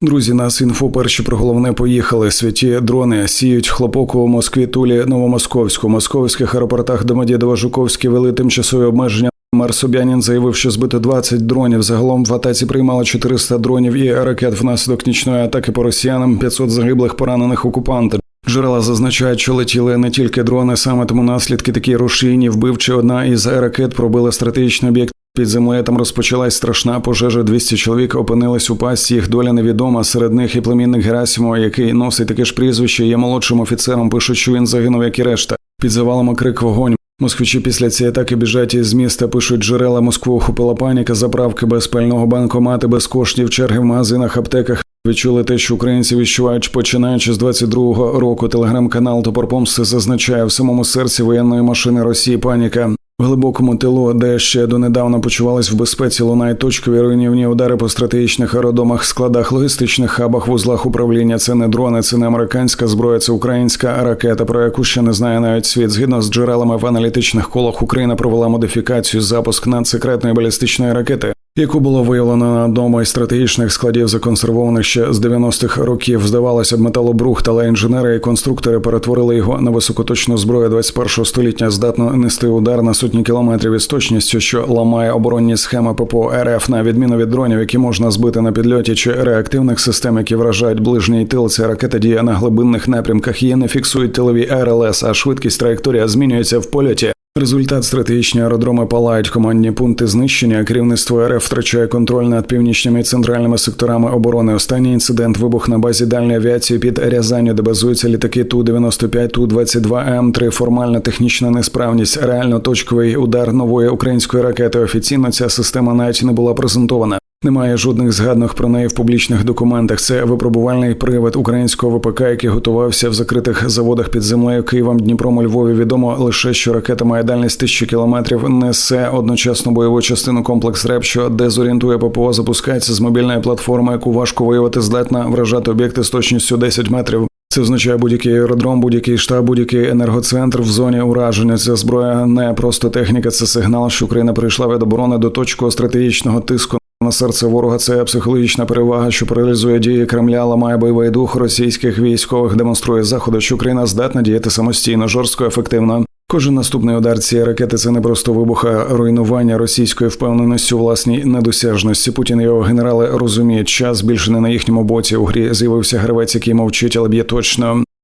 Друзі, нас інфо перші про головне поїхали. Святі дрони сіють хлопок у Москві, Тулі, Новомосковську. Московських аеропортах Домодєдово, Жуковські вели тимчасові обмеження. Мер Собянін заявив, що збито 20 дронів. Загалом в атаці приймало 400 дронів і ракет внаслідок нічної атаки по росіянам. 500 загиблих поранених окупантів. Джерела зазначають, що летіли не тільки дрони, саме тому наслідки такі рушійні, вбивчи одна із ракет пробила стратегічний об'єкт. Під землею там розпочалась страшна пожежа. 200 чоловік опинились у пастці. Їх доля невідома. Серед них і племінник Герасимова, який носить таке ж прізвище, є молодшим офіцером. Пишуть, що він загинув, як і решта. Під завалами крик вогонь. Москвичі після цієї атаки біжать із міста. Пишуть джерела Москву охопила паніка, заправки без пального банкомати, без коштів, черги в магазинах, аптеках. Відчули те, що українці відчувають, починаючи з 22-го року. Телеграм-канал Топор Помсти зазначає в самому серці воєнної машини Росії паніка. Глибокому тилу, де ще донедавна почувались в безпеці, лунають точкові руйнівні удари по стратегічних аеродомах, складах, логістичних хабах, вузлах управління. Це не дрони, це не американська зброя, це українська ракета, про яку ще не знає навіть світ. Згідно з джерелами в аналітичних колах, Україна провела модифікацію запуск надсекретної балістичної ракети. Яку було виявлено на одному із стратегічних складів, законсервованих ще з 90-х років, здавалося б, металобрухт, але інженери і конструктори перетворили його на високоточну зброю 21-го століття, здатну нести удар на сотні кілометрів із точністю, що ламає оборонні схеми ППО РФ на відміну від дронів, які можна збити на підльоті, чи реактивних систем, які вражають ближній тил. Ця ракета діє на глибинних напрямках. Її не фіксують тилові РЛС, а швидкість траєкторія змінюється в польоті. Результат стратегічні аеродроми палають, командні пункти знищення. Керівництво РФ втрачає контроль над північними і центральними секторами оборони. Останній інцидент вибух на базі дальньої авіації під Рязанню, де базуються літаки Ту 95 Ту 22 М 3 Формальна технічна несправність, реально точковий удар нової української ракети. Офіційно ця система навіть не була презентована. Немає жодних згадок про неї в публічних документах. Це випробувальний привид українського ВПК, який готувався в закритих заводах під землею Києвом, Дніпром, Львові. Відомо лише, що ракета має дальність тисячі кілометрів. Несе одночасно бойову частину комплекс РЕП, що дезорієнтує ППО, запускається з мобільної платформи, яку важко виявити, здатна вражати об'єкти з точністю 10 метрів. Це означає будь-який аеродром, будь-який штаб, будь-який енергоцентр в зоні ураження. Ця зброя не просто техніка, це сигнал, що Україна прийшла від оборони до точкового стратегічного тиску. На серце ворога це психологічна перевага, що паралізує дії Кремля, ламає бойовий дух російських військових, демонструє заходи, що Україна здатна діяти самостійно, жорстко, ефективно. Кожен наступний удар цієї ракети це не просто вибух, а руйнування російської впевненості у власній недосяжності. Путін і його генерали розуміють, час більше не на їхньому боці. У грі з'явився гравець, який мовчить, але б'є точно.